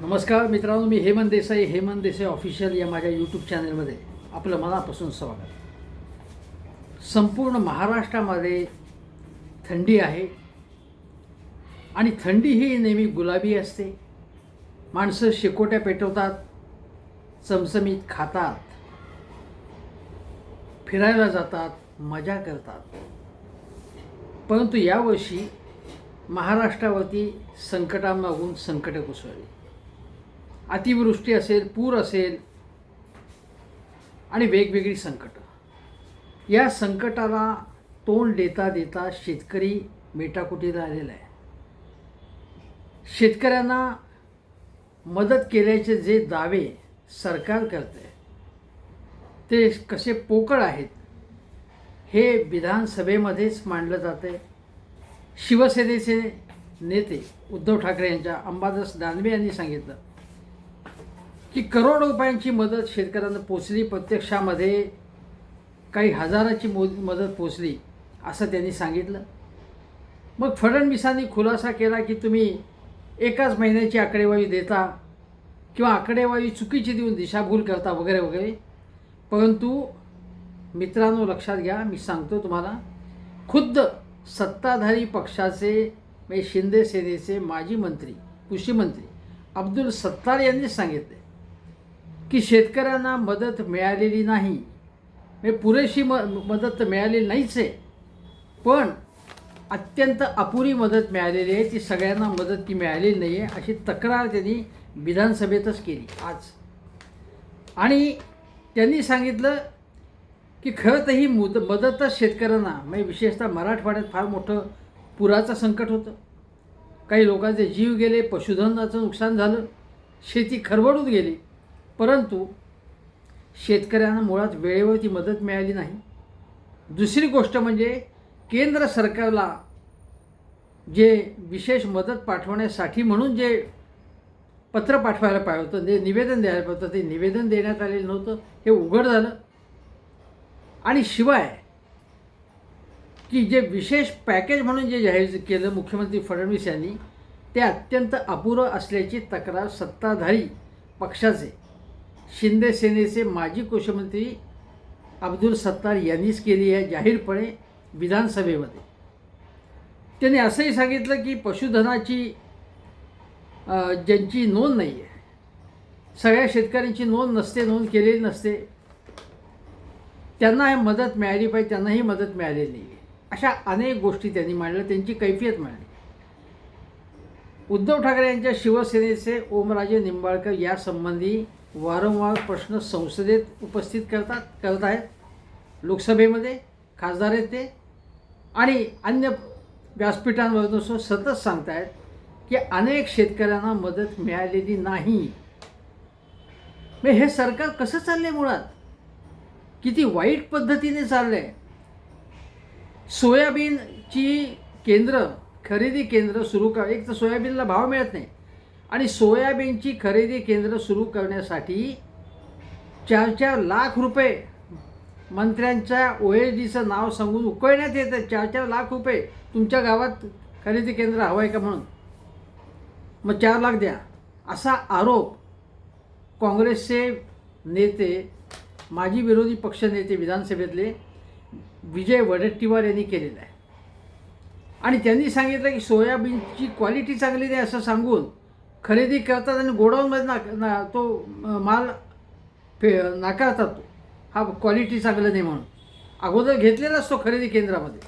नमस्कार मित्रांनो मी हेमंत देसाई हेमंत देसाई ऑफिशियल या माझ्या यूट्यूब चॅनलमध्ये आपलं मनापासून स्वागत. संपूर्ण महाराष्ट्रामध्ये थंडी आहे आणि थंडी ही नेहमी गुलाबी असते. माणसं शेकोट्या पेटवतात चमचमीत खातात फिरायला जातात मजा करतात. परंतु यावर्षी महाराष्ट्रावरती संकटामागून संकटं कोसळली. अतिवृष्टी असेल पूर असेल आणि वेगवेगळी संकटं. या संकटाला तोंड देता देता शेतकरी मेटाकुटीला आलेला आहे. शेतकऱ्यांना मदत केल्याचे जे दावे सरकार करते ते कसे पोकळ आहेत हे विधानसभेमध्येच मांडलं जाते शिवसेनेचे नेते उद्धव ठाकरे यांच्या अंबादास दानवे यांनी सांगितलं की करोड रुपयांची मदत शेतकऱ्यांना पोचली प्रत्यक्षामध्ये काही हजाराची मो मदत पोचली असं त्यांनी सांगितलं. मग फडणवीसांनी खुलासा केला की तुम्ही एकाच महिन्याची आकडेवारी देता किंवा आकडेवारी चुकीची देऊन दिशाभूल करता वगैरे वगैरे. परंतु मित्रांनो लक्षात घ्या मी सांगतो तुम्हाला खुद्द सत्ताधारी पक्षाचे म्हणजे शिंदे सेनेचे माजी मंत्री कृषी मंत्री अब्दुल सत्तार यांनी सांगितले. की शेतकऱ्यांना मदत मिळालेली नाही. म्हणजे पुरेशी म मदत तर मिळालेली नाहीच आहे. पण अत्यंत अपुरी मदत मिळालेली आहे. ती सगळ्यांना मदत ती मिळालेली नाही आहे अशी तक्रार त्यांनी विधानसभेतच केली आज. आणि त्यांनी सांगितलं की खरं तर ही मुद मदतच शेतकऱ्यांना म्हणजे विशेषतः मराठवाड्यात फार मोठं पुराचं संकट होतं. काही लोकांचे जीव गेले पशुधनाचं नुकसान झालं शेती खरवडून गेली. परंतु शेतकऱ्यांना मुळात वेळेवरती मदत मिळाली नाही. दुसरी गोष्ट म्हणजे केंद्र सरकारला जे विशेष मदत पाठवण्यासाठी म्हणून जे पत्र पाठवायला पाहिजे होतं जे निवेदन द्यायला पाहिजे होतं ते निवेदन देण्यात आलेलं नव्हतं हे उघड झालं. आणि शिवाय की जे विशेष पॅकेज म्हणून जे जाहीर केलं मुख्यमंत्री फडणवीस यांनी ते अत्यंत अपुरं असल्याची तक्रार सत्ताधारी पक्षाचे शिंदे सेनेचे माजी कृषीमंत्री अब्दुल सत्तार यांनीच केली आहे जाहीरपणे विधानसभेमध्ये. त्यांनी असंही सांगितलं की पशुधनाची ज्यांची नोंद नाही आहे सगळ्या शेतकऱ्यांची नोंद नसते नोंद केलेली नसते त्यांना हे मदत मिळाली पाहिजे त्यांनाही मदत मिळालेली नाही. आहे अशा अनेक गोष्टी त्यांनी मांडल्या त्यांची कैफियत मांडली. उद्धव ठाकरे यांच्या शिवसेनेचे ओमराजे निंबाळकर यासंबंधी वारंवार प्रश्न संसदेत उपस्थित करतात करत आहेत. लोकसभेमध्ये खासदार आहेत ते. आणि अन्य व्यासपीठांवरून सतत सांगतायत की अनेक शेतकऱ्यांना मदत मिळालेली नाही. मग हे सरकार कसं चाललंय मुळात? किती वाईट पद्धतीने चाललंय? सोयाबीनची केंद्र खरेदी केंद्र सुरू कर एक तर सोयाबीनला भाव मिळत नाही. आणि सोयाबीनची खरेदी केंद्र सुरू करण्यासाठी चार चार लाख रुपये. मंत्र्यांच्या ओ एस डीचं नाव सांगून उकळण्यात येतं. चार चार लाख रुपये. तुमच्या गावात खरेदी केंद्र हवं आहे का म्हणून? मग चार लाख द्या. असा आरोप काँग्रेसचे नेते माजी विरोधी पक्षनेते विधानसभेतले विजय वडेट्टीवार यांनी केलेला आहे. आणि त्यांनी सांगितलं की सोयाबीनची क्वालिटी चांगली नाही असं सांगून खरेदी करतात आणि गोडाऊनमध्ये नाक ना तो माल फे नाकारतात तो. हा क्वालिटी चांगलं नाही म्हणून. अगोदर घेतलेला असतो खरेदी केंद्रामध्ये.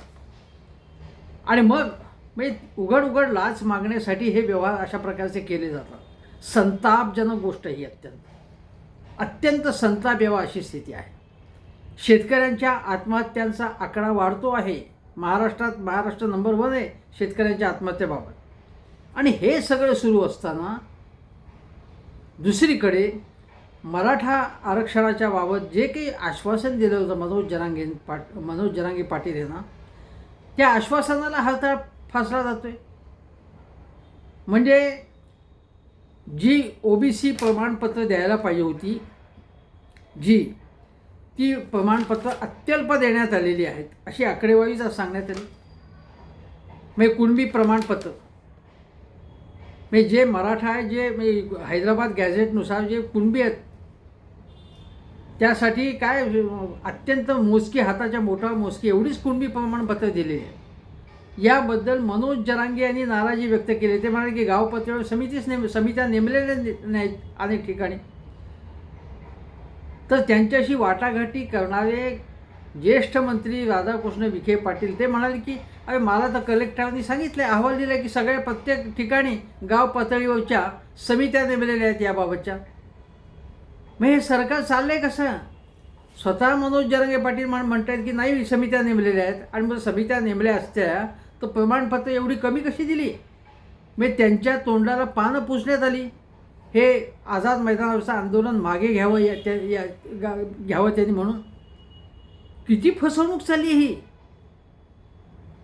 आणि मग म्हणजे उघड उघड लाच मागण्यासाठी हे व्यवहार अशा प्रकारचे केले जातात. संतापजनक गोष्ट ही अत्यंत. अत्यंत संताप यावा अशी स्थिती आहे. शेतकऱ्यांच्या आत्महत्यांचा आकडा वाढतो आहे. महाराष्ट्रात महाराष्ट्र नंबर वन आहे शेतकऱ्यांच्या आत्महत्येबाबत. आणि हे सगळं सुरू असताना दुसरीकडे मराठा आरक्षणाच्या बाबत जे काही आश्वासन दिलं होतं मनोज जरांगे पाट मनोज जरांगे पाटील यांना त्या आश्वासनाला हरताळ फासला जातो आहे म्हणजे जी ओ बी सी प्रमाणपत्र द्यायला पाहिजे होती जी ती प्रमाणपत्र अत्यल्प देण्यात आलेली आहेत अशी आकडेवारीच सांगण्यात आली. म्हणजे कुणबी प्रमाणपत्र म्हणजे जे मराठा आहे जे म्हणजे हैदराबाद गॅझेटनुसार जे कुणबी आहेत त्यासाठी काय अत्यंत मोजकी हाताच्या मोठा मोजकी एवढीच कुणबी प्रमाणपत्र दिलेली आहे. याबद्दल मनोज जरांगे यांनी नाराजी व्यक्त केली. ते म्हणाले की गाव पातळीवर समितीच नेम समित्या नेमलेल्या नाहीत अनेक ठिकाणी. तर त्यांच्याशी वाटाघाटी करणारे ज्येष्ठ मंत्री राधाकृष्ण विखे पाटील ते म्हणाले की अरे मला तर कलेक्टरांनी सांगितलं अहवाल दिला की सगळ्या प्रत्येक ठिकाणी गाव पातळीवरच्या समित्या नेमलेल्या आहेत याबाबतच्या. मग हे सरकार चाललं आहे कसं? स्वतः मनोज जरंगे पाटील म्हण म्हणत आहेत की नाही समित्या नेमलेल्या आहेत. आणि मग समित्या नेमल्या असत्या तर प्रमाणपत्र एवढी कमी कशी दिली? मग त्यांच्या तोंडाला पानं पुसण्यात आली. हे आझाद मैदानावरचं आंदोलन मागे घ्यावं या त्या या घ्यावं त्यांनी म्हणून. किती फसवणूक चालली ही?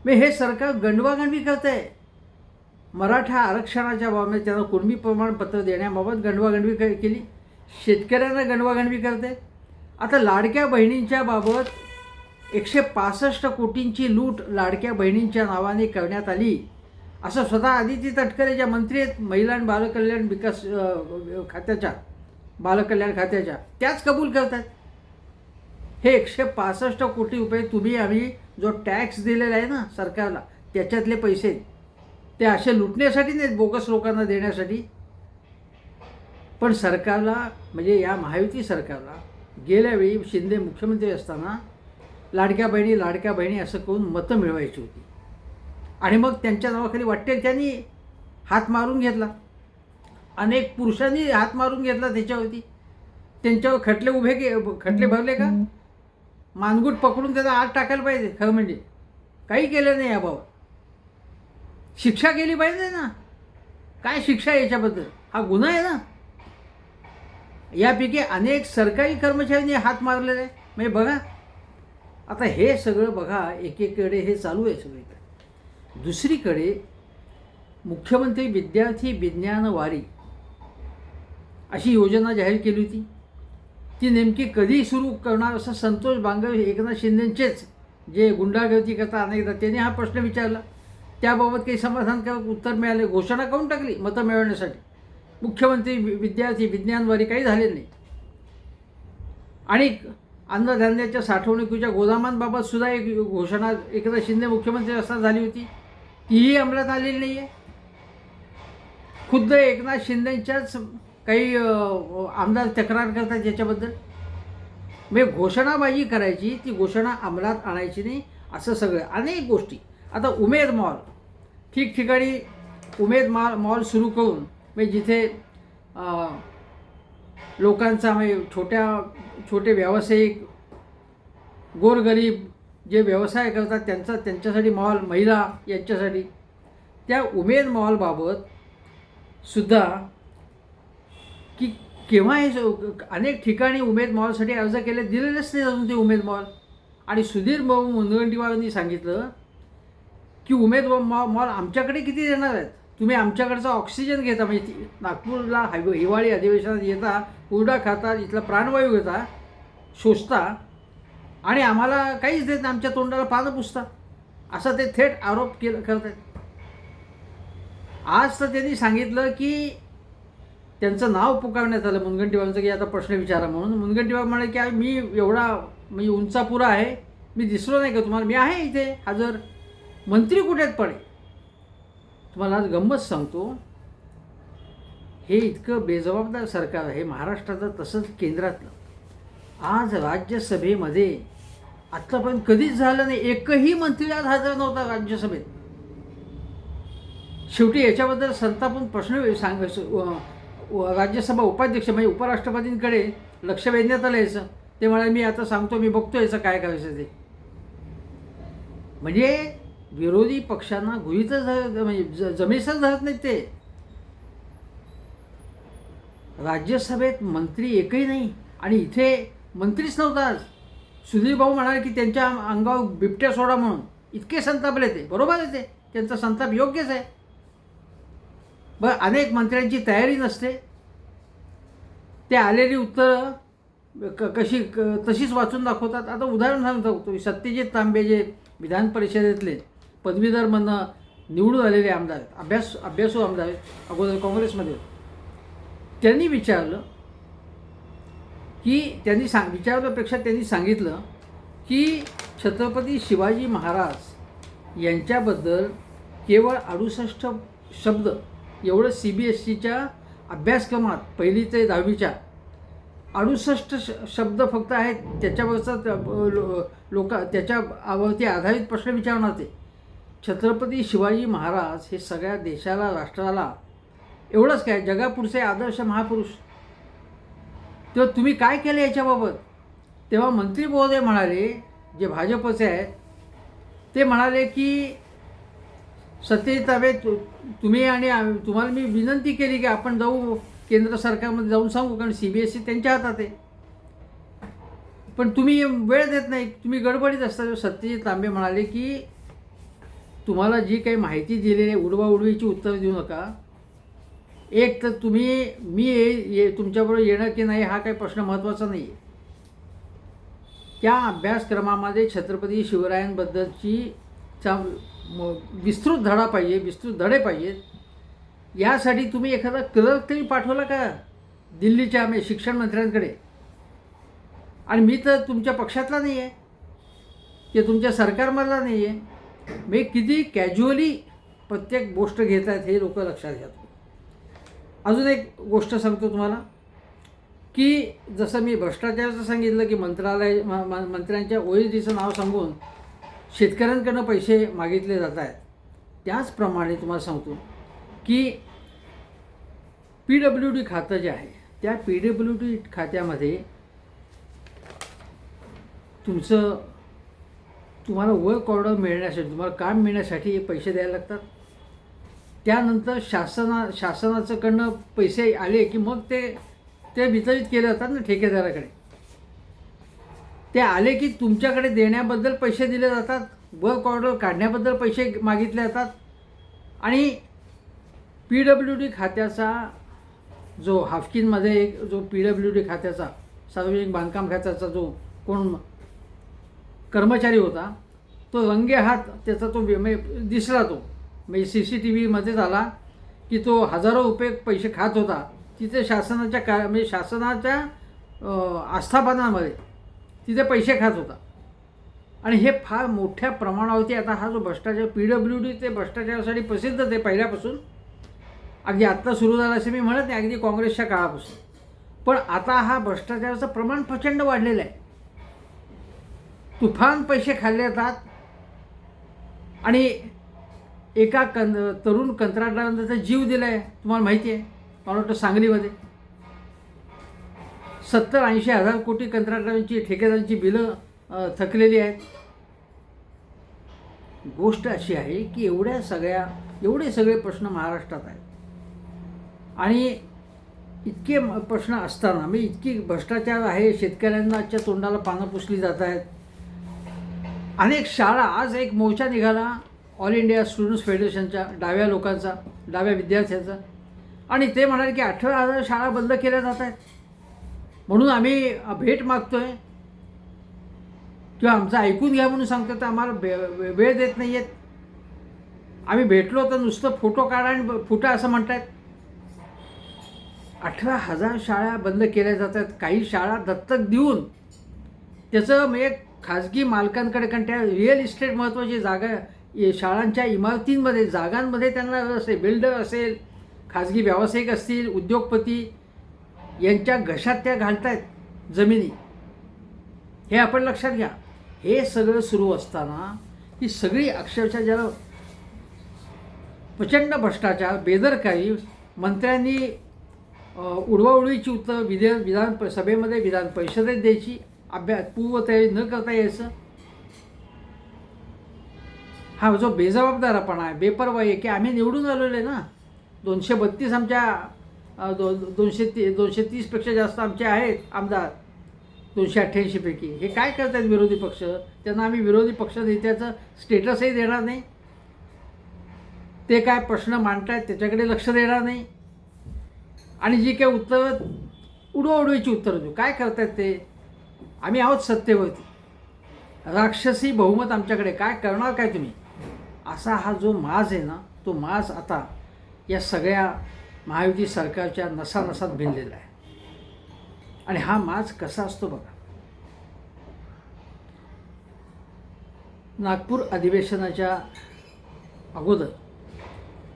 मग हे सरकार गंडवागंडवी करत आहे मराठा आरक्षणाच्या बाबतीत त्यांना कुणबी प्रमाणपत्र देण्याबाबत गंडवागंडवी केली. शेतकऱ्यांना गंडवागंडवी करते आता लाडक्या बहिणींच्या बाबत एकशे पासष्ट कोटींची लूट लाडक्या बहिणींच्या नावाने करण्यात आली. असं स्वतः आदिती तटकरे ज्या मंत्री आहेत महिला आणि बालकल्याण विकास खात्याच्या बालकल्याण खात्याच्या त्याच कबूल करतात हे एकशे पासष्ट कोटी रुपये तुम्ही आम्ही जो टॅक्स दिलेला आहे ना सरकारला त्याच्यातले पैसे ते असे लुटण्यासाठी नाहीत बोगस लोकांना देण्यासाठी. पण सरकारला म्हणजे या महायुती सरकारला गेल्यावेळी शिंदे मुख्यमंत्री असताना लाडक्या बहिणी लाडक्या बहिणी असं करून मतं मिळवायची होती. आणि मग त्यांच्या नावाखाली वाटेल त्यांनी हात मारून घेतला. अनेक पुरुषांनी हात मारून घेतला त्याच्यावरती. त्यांच्यावर खटले उभे के खटले भरले का? मानगूट पकडून त्याचा आत टाकायला पाहिजे खरं म्हणजे. काही केलं नाही याबाबत शिक्षा केली पाहिजे ना. काय शिक्षा याच्याबद्दल? हा गुन्हा आहे ना. यापैकी अनेक सरकारी कर्मचाऱ्यांनी हात मारलेले आहे. म्हणजे बघा. आता हे सगळं बघा एकीकडे हे चालू आहे सगळीकडे दुसरीकडे मुख्यमंत्री विद्यार्थी विज्ञान वारी अशी योजना जाहीर केली होती. ती नेमकी कधी सुरू करणार असं संतोष बांगर एकनाथ शिंदेंचेच जे गुंडागर्दी करता अनेकदा त्यांनी हा प्रश्न विचारला. त्याबाबत काही समाधानकारक उत्तर मिळाले घोषणा करून टाकली मतं मिळवण्यासाठी. मुख्यमंत्री वि- विद्यार्थी विज्ञानवारी काही झाले नाही. आणि अन्नधान्याच्या साठवणुकीच्या गोदामांबाबत सुद्धा एक घोषणा एकदा शिंदे मुख्यमंत्री असताना झाली होती. तीही अंमलात आलेली नाही आहे खुद्द एकनाथ शिंदेच्याच काही आमदार तक्रार करतात याच्याबद्दल म्हणजे घोषणाबाजी करायची ती घोषणा अंमलात आणायची नाही असं सगळं. अनेक गोष्टी. आता उमेद मॉल. ठिकठिकाणी उमेद मॉल मॉल सुरू करून म्हणजे जिथे लोकांचा म्हणजे छोट्या छोटे व्यावसायिक गोरगरीब जे व्यवसाय करतात त्यांचा त्यांच्यासाठी मॉल महिला यांच्यासाठी. त्या उमेद मॉलबाबत सुद्धा केव्हा हे अनेक ठिकाणी उमेद मॉलसाठी अर्ज केले दिलेलेच नाही अजून ते उमेद मॉल. आणि सुधीर भाऊ मुनगंटीवारांनी सांगितलं की उमेद मॉ मॉल आमच्याकडे किती देणार आहेत? तुम्ही आमच्याकडचा ऑक्सिजन घेता म्हणजे नागपूरला हायवे हिवाळी अधिवेशनात येता उरडा खाता इथला प्राणवायू घेता शोषता आणि आम्हाला काहीच देत नाही आमच्या तोंडाला पानं पुसता. असा ते थेट आरोप केलं करत आहेत आज तर त्यांनी सांगितलं की त्यांचं नाव पुकारण्यात आलं मुनगंटीबाबांचं की आता प्रश्न विचारा म्हणून. मुनगंटीबाब म्हणाले की मी एवढा म्हणजे उंचापुरा आहे. मी दिसलो नाही का तुम्हाला? मी आहे इथे हजर. मंत्री कुठे आहेत पडे तुम्हाला आज गंमत सांगतो. हे इतकं बेजबाबदार सरकार आहे. महाराष्ट्राचं तसंच केंद्रातलं. आज राज्यसभेमध्ये आत्तापर्यंत कधीच झालं नाही. एकही मंत्री आज हजर नव्हता राज्यसभेत. शेवटी याच्याबद्दल संतापून प्रश्न सांग राज्यसभा उपाध्यक्ष म्हणजे उपराष्ट्रपतींकडे लक्ष वेधण्यात आलं याचं. ते म्हणाले मी आता सांगतो मी बघतो याचं काय करायचं ते. म्हणजे विरोधी पक्षांना गृहीतच धरत म्हणजे ज- जमेसच धरत नाहीत ते. राज्यसभेत मंत्री एकही नाही. आणि इथे मंत्रीच नव्हता सुधीर भाऊ म्हणाले की त्यांच्या अंगावर बिबट्या सोडा म्हणून. इतके संतापले ते. बरोबर आहे ते. त्यांचा संताप योग्यच आहे. बरं अनेक मंत्र्यांची तयारी नसते. ते आलेली उत्तरं क कशी क तशीच वाचून दाखवतात. आता उदाहरण सांगतो तुम्ही सत्यजित तांबे जे विधान परिषदेतले पदवीधर म्हणणं निवडून आलेले आमदार आहेत अभ्यास अभ्यासू आमदार आहेत अगोदर काँग्रेसमध्ये. त्यांनी विचारलं की त्यांनी सांग विचारल्यापेक्षा त्यांनी सांगितलं की छत्रपती शिवाजी महाराज यांच्याबद्दल केवळ अडुसष्ट शब्द एवढं सी बी एस सीच्या अभ्यासक्रमात पहिली ते दहावीच्या अडुसष्ट श शब्द फक्त आहेत. त्याच्यावरचा लो- लोक त्याच्यावरती आधारित प्रश्न विचारणार ते. छत्रपती शिवाजी महाराज हे सगळ्या देशाला राष्ट्राला एवढंच काय जगापुढचे आदर्श महापुरुष. तेव्हा तुम्ही काय केलं याच्याबाबत? तेव्हा मंत्री महोदय म्हणाले जे भाजपचे आहेत ते म्हणाले की सत्यजित ताबे तु तुम्ही आणि तुम्हाला मी विनंती केली की आपण जाऊ केंद्र सरकारमध्ये जाऊन सांगू कारण सी बी एस सी त्यांच्या हातात आहे. पण तुम्ही वेळ देत नाही तुम्ही गडबडीत असता. सत्यजित तांबे म्हणाले की तुम्हाला जी काही माहिती दिलेली आहे उडवा उडवीची उत्तर देऊ नका. एक तर तुम्ही मी ये ये तुमच्याबरोबर येणं की नाही हा काही प्रश्न महत्त्वाचा नाही आहे त्या अभ्यासक्रमामध्ये छत्रपती शिवरायांबद्दलची चा म- विस्तृत धडा पाहिजे विस्तृत धडे पाहिजेत. यासाठी तुम्ही एखादा क्लर्क तरी पाठवला का? दिल्लीच्या आम्ही शिक्षण मंत्र्यांकडे. आणि मी तर तुमच्या पक्षातला नाही आहे की तुमच्या सरकारमधला नाही आहे मी किती कॅज्युअली प्रत्येक गोष्ट घेत आहेत हे लोक लक्षात घ्या अजून एक गोष्ट सांगतो तुम्हाला की जसं मी भ्रष्टाचाराचं सांगितलं की मंत्रालय म- मंत्र्यांच्या ओ एस डीचं नाव सांगून शेतकऱ्यांकडनं पैसे मागितले जात आहेत. त्याचप्रमाणे तुम्हाला सांगतो की पी डब्ल्यू डी खातं जे आहे त्या पी डब्ल्यू डी खात्यामध्ये तुमचं तुम्हाला वर्क ऑर्डर मिळण्यासाठी तुम्हाला काम मिळण्यासाठी पैसे द्यायला लागतात. त्यानंतर शासना शासनाचंकडनं पैसे आले की मग ते ते वितरित केले जातात ना ठेकेदाराकडे. ते आले की तुमच्याकडे देण्याबद्दल पैसे दिले जातात वर्क ऑर्डर काढण्याबद्दल पैसे मागितले जातात. आणि पी डब्ल्यू डी खात्याचा जो हाफकिनमध्ये एक जो पी डब्ल्यू डी खात्याचा सार्वजनिक बांधकाम खात्याचा जो कोण कर्मचारी होता तो रंगे हात त्याचा तो म्हणजे दिसला तो. म्हणजे सी सी टी व्हीमध्येच आला की तो हजारो रुपये पैसे खात होता. तिथे शासनाच्या का म्हणजे शासनाच्या आस्थापनामध्ये तिथे पैसे खात होता. आणि हे फार मोठ्या प्रमाणावरती आता हा जो भ्रष्टाचार पी डब्ल्यू डी ते भ्रष्टाचारासाठी प्रसिद्ध ते पहिल्यापासून अगदी आत्ता सुरू झालं असं मी म्हणत नाही अगदी काँग्रेसच्या काळापासून. पण आता हा भ्रष्टाचाराचं प्रमाण प्रचंड वाढलेलं आहे. तुफान पैसे खाल्ले जातात. आणि एका कं तरुण कंत्राटदारांचा जीव दिला आहे तुम्हाला माहिती आहे. मला वाटतं सांगलीमध्ये. सत्तर ऐंशी हजार कोटी कंत्राटदारांची ठेकेदारांची बिलं थकलेली आहेत. गोष्ट अशी आहे की एवढ्या सगळ्या एवढे सगळे प्रश्न महाराष्ट्रात आहेत. आणि इतके प्रश्न असताना मी इतकी भ्रष्टाचार आहे शेतकऱ्यांनाच्या तोंडाला पानं पुसली जात आहेत. अनेक शाळा आज एक मोर्चा निघाला ऑल इंडिया स्टुडंट्स फेडरेशनच्या डाव्या लोकांचा डाव्या विद्यार्थ्यांचा. आणि ते म्हणाले की अठरा हजार शाळा बंद केल्या जात आहेत. म्हणून आम्ही भेट मागतोय. किंवा आमचं ऐकून घ्या म्हणून सांगतो तर आम्हाला बे वे- वेळ देत नाही आहेत आम्ही भेटलो तर नुसतं फोटो काढा आणि ब- फुटा असं म्हणतात अठरा हजार शाळा बंद केल्या जातात. काही शाळा दत्तक देऊन त्याचं म्हणजे खाजगी मालकांकडे कारण त्या रिअल इस्टेट महत्त्वाची जागा शाळांच्या इमारतींमध्ये जागांमध्ये त्यांना रस आहे. बिल्डर असेल खाजगी व्यावसायिक असतील उद्योगपती यांच्या घशात त्या घालतायत जमिनी. हे आपण लक्षात घ्या. हे सगळं सुरू असताना ही सगळी अक्षरशः ज्याला प्रचंड भ्रष्टाचार बेदरकारी मंत्र्यांनी उडवाउडवीची उत्तर विधे विधान प- सभेमध्ये विधान परिषदेत द्यायची अभ्यास पूर्वतयारी न करता यायचं. हा जो बेजबाबदारपणा आहे बेपरवाई आहे की आम्ही निवडून आलेलो आहे ना. दोनशे बत्तीस आमच्या दो दोनशे ती दोनशे तीसपेक्षा जास्त आमचे आहेत आमदार. दोनशे अठ्ठ्याऐंशीपैकी हे काय करत आहेत विरोधी पक्ष? त्यांना आम्ही विरोधी पक्ष नेत्याचं स्टेटसही देणार नाही. ते काय प्रश्न मांडतायत त्याच्याकडे लक्ष देणार नाही. आणि जी काही उत्तरं उडवाउडवीची उत्तरं देऊ. काय करतायत ते? आम्ही आहोत सत्तेवरती. राक्षसी बहुमत आमच्याकडे. काय करणार काय तुम्ही? असा हा जो माज आहे ना तो माज आता या सगळ्या महायुती सरकारच्या नसानसात भिनलेला आहे. आणि हा माज कसा असतो बघा. नागपूर अधिवेशनाच्या अगोदर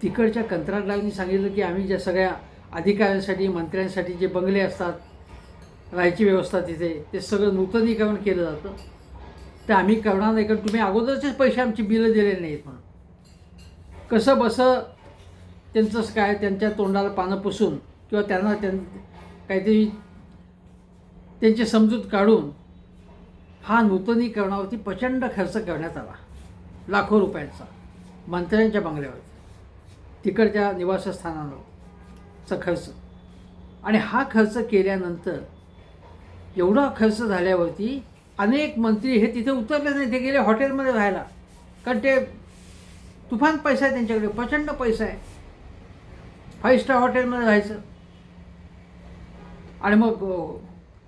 तिकडच्या कंत्राटदारांनी सांगितलं की आम्ही ज्या सगळ्या अधिकाऱ्यांसाठी मंत्र्यांसाठी जे बंगले असतात राहायची व्यवस्था तिथे ते सगळं नूतनीकरण केलं जातं. ते आम्ही करणार नाही कारण तुम्ही अगोदरचेच पैसे आमची बिलं दिलेले नाहीत म्हणून. कसं बसं त्यांचंच काय त्यांच्या तोंडाला पानं पुसून किंवा त्यांना त्यां काहीतरी त्यांची समजूत काढून हा नूतनीकरणावरती प्रचंड खर्च करण्यात आला. लाखो रुपयांचा. मंत्र्यांच्या बंगल्यावरती तिकडच्या निवासस्थानावरचा खर्च. आणि हा खर्च केल्यानंतर एवढा खर्च झाल्यावरती अनेक मंत्री हे तिथे उतरले नाही ते गेले हॉटेलमध्ये राहायला. कारण ते तुफान पैसा आहे त्यांच्याकडे प्रचंड पैसा आहे. फाईव्ह स्टार हॉटेलमध्ये राहायचं आणि मग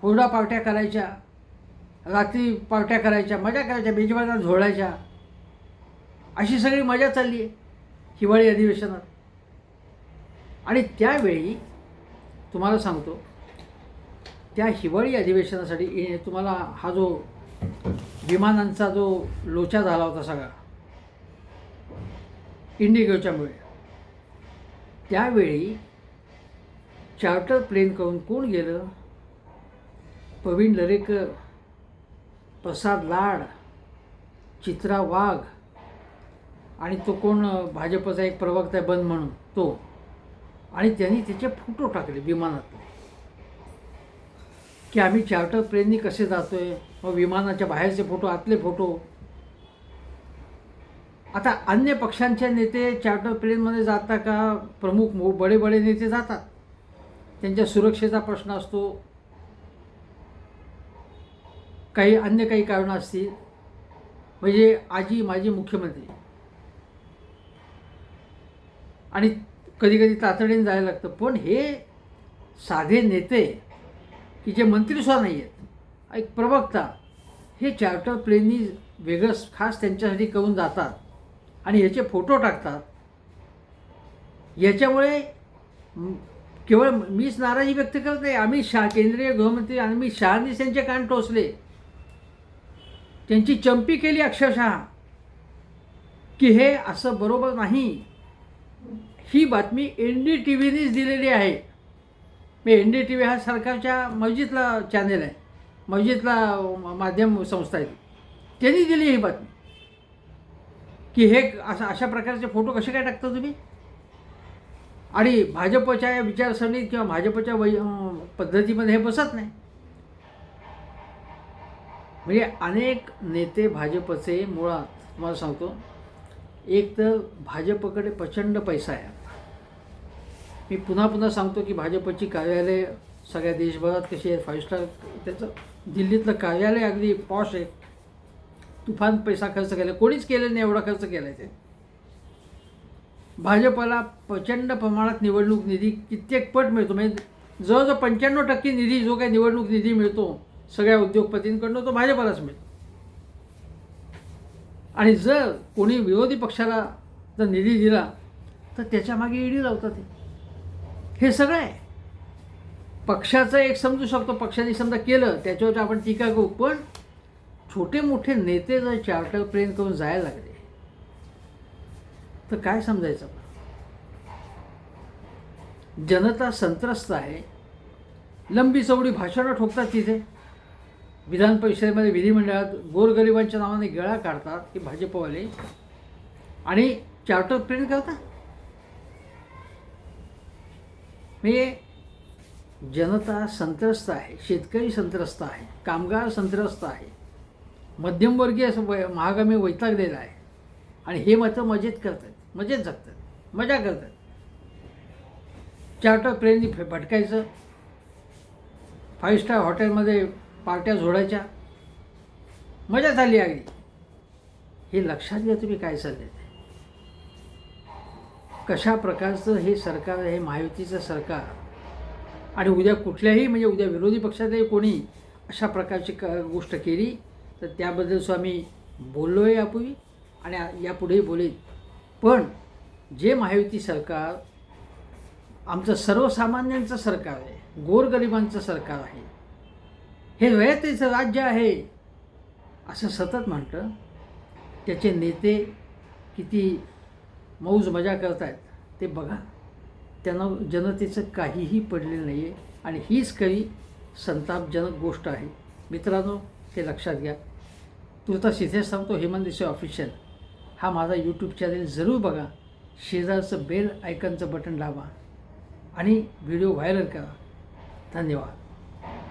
हुरडा पार्ट्या करायच्या रात्री पार्ट्या करायच्या मजा करायच्या बेजबाजात झोडायच्या. अशी सगळी मजा चालली आहे हिवाळी अधिवेशनात. आणि त्यावेळी तुम्हाला सांगतो त्या हिवाळी अधिवेशनासाठी तुम्हाला हा जो विमानांचा जो लोचा झाला होता सगळा इंडिगोच्यामुळे त्यावेळी चार्टर प्लेन करून कोण गेलं? प्रवीण लरेकर प्रसाद लाड चित्रा वाघ आणि तो कोण? भाजपचा एक प्रवक्ता आहे बंद म्हणून तो. आणि त्यांनी त्याचे फोटो टाकले विमानातले. की आम्ही चार्टर प्लेननी कसे जातो आहे मग विमानाच्या बाहेरचे फोटो आतले फोटो. आता अन्य पक्षांचे नेते चार्टर प्लेनमध्ये जाता का? प्रमुख मो बडे बडे नेते जातात. त्यांच्या सुरक्षेचा प्रश्न असतो. काही अन्य काही कारणं असतील. म्हणजे आजी माजी मुख्यमंत्री. आणि कधी कधी तातडीने जायला लागतं. पण हे साधे नेते की जे मंत्रीसुद्धा नाही आहेत. एक प्रवक्ता. हे चार्टर प्लेननी वेगळं खास त्यांच्यासाठी करून जातात. आणि ह्याचे फोटो टाकतात. याच्यामुळे केवळ मीच नाराजी व्यक्त करत नाही अमित शहा केंद्रीय गृहमंत्री अमित शहानीच त्यांचे कान टोचले. त्यांची चंपी केली अक्षरशः की हे असं बरोबर नाही. ही बातमी एन डी टी व्हीनेच दिलेली आहे. मी एन डी टी व्ही हा सरकारच्या मस्जिदला चॅनेल आहे. मस्जिदला माध्यम संस्था आहे. त्यांनी दिली ही बातमी. की हे असं अशा प्रकारचे फोटो कसे काय टाकता तुम्ही? आणि भाजपच्या या विचारसरणीत किंवा भाजपच्या वै पद्धतीमध्ये हे बसत नाही. म्हणजे अनेक नेते भाजपचे मुळात तुम्हाला सांगतो एक तर भाजपकडे प्रचंड पैसा आहे मी पुन्हा पुन्हा सांगतो की भाजपची कार्यालय सगळ्या देशभरात कशी आहे फाईव्ह स्टार त्याचं दिल्लीतलं कार्यालय अगदी पॉश आहे. तुफान पैसा खर्च केला. कोणीच केलं नाही एवढा खर्च केला आहे ते भाजपला प्रचंड प्रमाणात निवडणूक निधी कित्येक पट मिळतो. म्हणजे जवळजवळ पंच्याण्णव टक्के निधी जो काही निवडणूक निधी मिळतो सगळ्या उद्योगपतींकडनं तो भाजपालाच मिळतो. आणि जर कोणी विरोधी पक्षाला जर निधी दिला तर त्याच्यामागे ईडी लावतात हे सगळं आहे. पक्षाचं एक समजू शकतो पक्षाने समजा केलं त्याच्यावर आपण टीका करू पण छोटे मोठे नेते जर चार्टर प्लेन करून जायला लागले तर काय समजायचं जनता संत्रस्त आहे. लंबी चौडी भाषणं ठोकतात तिथे. विधान परिषदेमध्ये विधिमंडळात गोरगरिबांच्या नावाने गळा काढतात की भाजपवाले. आणि चार्टर प्लेन करतात? म्हणजे जनता संत्रस्त आहे शेतकरी संत्रस्त आहे कामगार संत्रस्त आहे. मध्यमवर्गीय असं वै महागामी वैतागलेला आहे. आणि हे मात्र मजेत करतात. मजेत जगतात. मजा करतात. चार्टर प्लेननी फे भटकायचं. फाईव्ह स्टार हॉटेलमध्ये पार्ट्या झोडायच्या मजा झाली अगदी हे लक्षात घ्या तुम्ही काय चालले ते. कशा प्रकारचं हे सरकार हे महायुतीचं सरकार. आणि उद्या कुठल्याही म्हणजे उद्या विरोधी पक्षातही कोणी अशा प्रकारची क गोष्ट केली तर त्याबद्दल स्वामी मी बोललो आहे यापूर्वी आणि यापुढेही बोलेल. पण जे महायुती सरकार आमचं सर्वसामान्यांचं सरकार आहे गोरगरिबांचं सरकार आहे हे रयतेचं राज्य आहे असं सतत म्हणतं. त्याचे नेते किती मौज मजा करत आहेत ते बघा. त्यांना जनतेचं काहीही पडलेलं नाही आहे आणि हीच काही संतापजनक गोष्ट आहे. मित्रांनो ते लक्षात घ्या. तुर्तास इथेच सांगतो हेमंत देसाई ऑफिशियल हा माझा यूट्यूब चॅनल जरूर बघा. शेजारचं बेल आयकनचं बटन दाबा आणि व्हिडिओ व्हायरल करा. धन्यवाद.